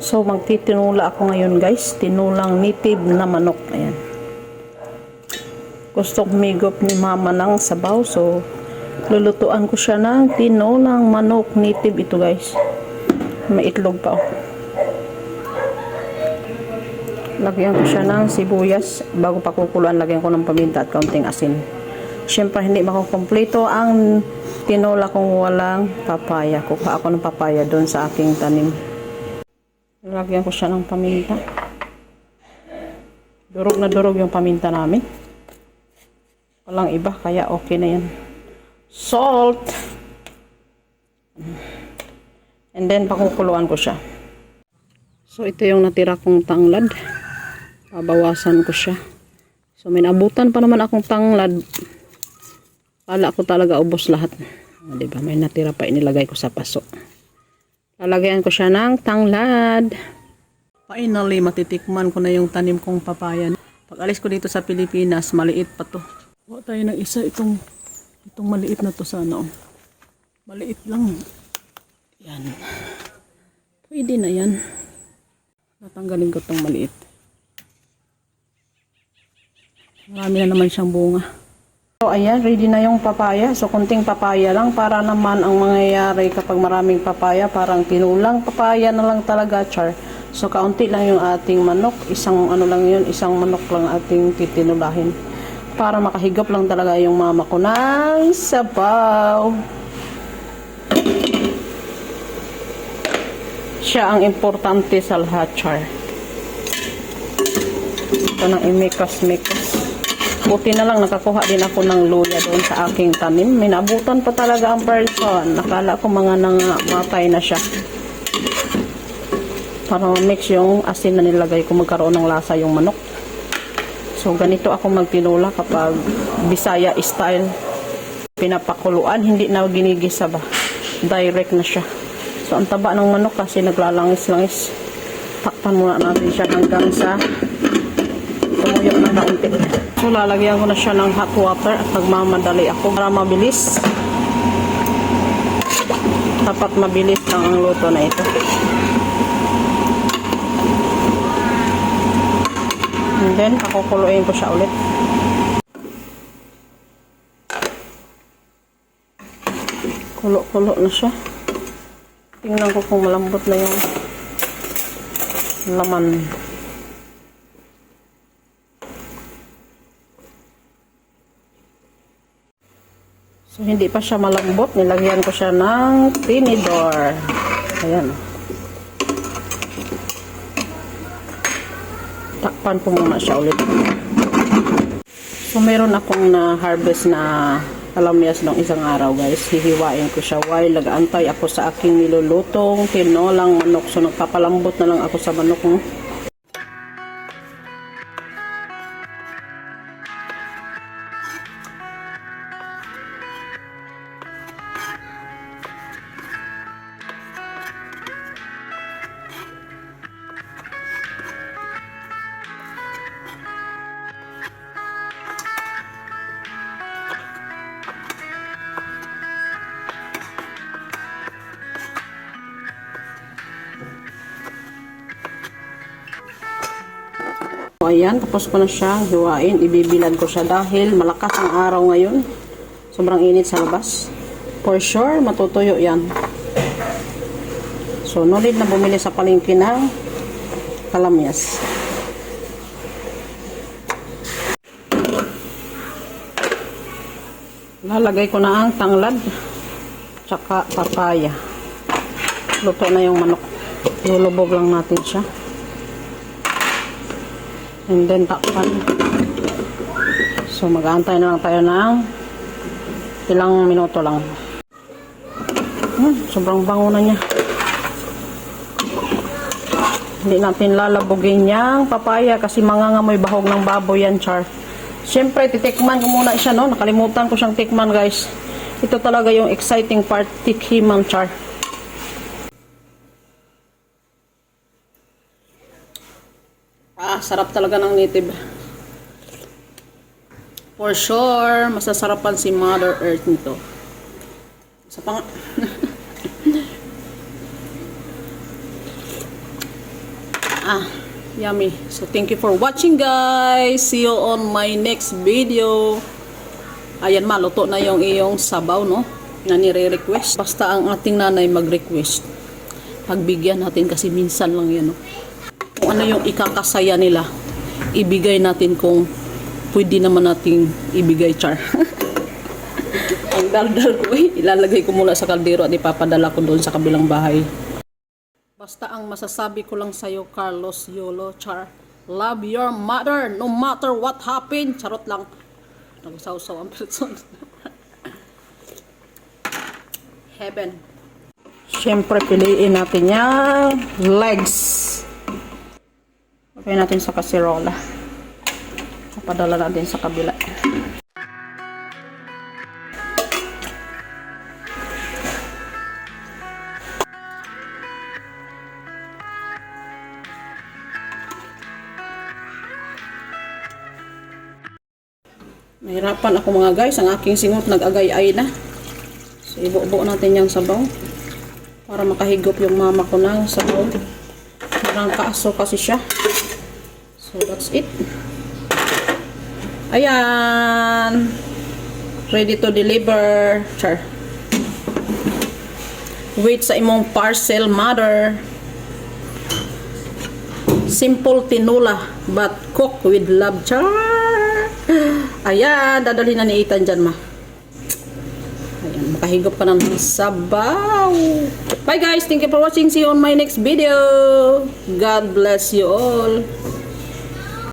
So, magtitinula ako ngayon guys. Tinulang native na manok. Ayan. Gusto humigop ni mama ng sabaw. So, lulutuan ko siya ng tinulang manok native ito guys. May itlog pa oh. Lagyan ko siya ng sibuyas. Bago pa kukuluan, lagyan ko ng paminta at kaunting asin. Siyempre, hindi makukumpleto ang tinola kung walang papaya. Kukuha ako ng papaya doon sa aking tanim. Lagyan ko siya ng paminta. Durog na durog yung paminta namin. Walang iba, kaya okay na yan. Salt! And then, pakukuluan ko siya. So, ito yung natira kong tanglad. Babawasan ko siya. So, may nabutan pa naman akong tanglad. Kala ko talaga ubos lahat. O, diba? May natira pa inilagay ko sa paso. Lalagyan ko siya ng tanglad. Finally, matitikman ko na yung tanim kong papaya. Pag alis ko dito sa Pilipinas, maliit pa to. Kuha tayo ng isa itong itong maliit na to sana. Oh. Maliit lang. Yan. Pwede na yan. Natanggalin ko tong maliit. Marami na naman siyang bunga. So, ayan, ready na yung papaya. So, kunting papaya lang para naman ang mangyayari kapag maraming papaya. Parang tinulang papaya na lang talaga, char. So, kaunti lang yung ating manok. Isang ano lang yun, isang manok lang ating titinulahin. Para makahigop lang talaga yung mama ko ng sabaw. Siya ang importante sa lahat, char. Ito nang imikas-mikas. Buti na lang nakakuha din ako ng luya doon sa aking tanim. Minabutan pa talaga ang person. Nakala ko mga nangamatay na siya. Para mix yung asin na nilagay ko magkaroon ng lasa yung manok. So ganito ako magtinula kapag Bisaya style. Pinapakuluan, hindi na ginigisa ba. Direct na siya. So ang taba ng manok kasi naglalangis-langis. Takpan muna natin siya hanggang sa tumuyo ng kaunti. So, lalagyan ko na siya ng hot water at magmamadali ako para mabilis. Dapat mabilis lang ang luto na ito. And then, pakukuluin ko siya ulit. Kulo-kulo na siya. Tingnan ko kung malambot na yung laman. So, hindi pa siya malambot. Nilagyan ko siya ng tinidor. Ayan. Takpan ko muna siya ulit. So, meron akong na-harvest na kalamyas ng isang araw, guys. Hihiwain ko siya while nag-aantay ako sa aking nilulutong tinolang manok. So, nagpapalambot na lang ako sa manok. Hmm? So, ayan, tapos ko na siyang hiwain. Ibibilad ko siya dahil malakas ang araw ngayon. Sobrang init sa labas. For sure, matutuyo yan. So, no need na bumili sa palengke ng kalamyas. Lalagay ko na ang tanglad tsaka papaya. Luto na yung manok. Lulubog lang natin siya. And then takpan. So mag-aantay na lang tayo ng ilang minuto lang. Hmm, sobrang bango na niya. Hindi natin lalabugin yung papaya kasi mangangamoy bahog ng baboy yan, char. Siyempre, titikman ko muna siya, no? Nakalimutan ko siyang tikman, guys. Ito talaga yung exciting part, tikhiman, char. Ah, sarap talaga ng native. For sure, masasarapan si Mother Earth nito. Sa pang... Ah, yummy. So, thank you for watching, guys. See you on my next video. Ayan, maluto na yung iyong sabaw, no? Na nire-request. Basta ang ating nanay mag-request. Pagbigyan natin kasi minsan lang yan, no? Kung ano yung ikakasaya nila, ibigay natin kung pwede naman nating ibigay, char. ang daldal ko, eh, ilalagay ko mula sa kaldero at ipapadala ko doon sa kabilang bahay. Basta ang masasabi ko lang sa'yo, Carlos Yolo Char. Love your mother, no matter what happened. Charot lang. Nagsaw-saw ang person. Heaven. Siyempre, piliin natin yung legs. Okay natin sa kasirola. Papadala natin sa kabila. Nahirapan ako mga guys. Ang aking singot nag-agay-ay na. So, ibuo natin yung sabaw. Para makahigop yung mama ko ng sabaw. Parang kaaso kasi siya. So, that's it. Ayan. Ready to deliver. Char. Wait sa imong parcel, mother. Simple tinula, but cook with love. Char. Ayan, dadalhin na ni Ethan dyan, ma. Ayan, makahigop ka ng sabaw. Bye guys, thank you for watching. See you on my next video. God bless you all.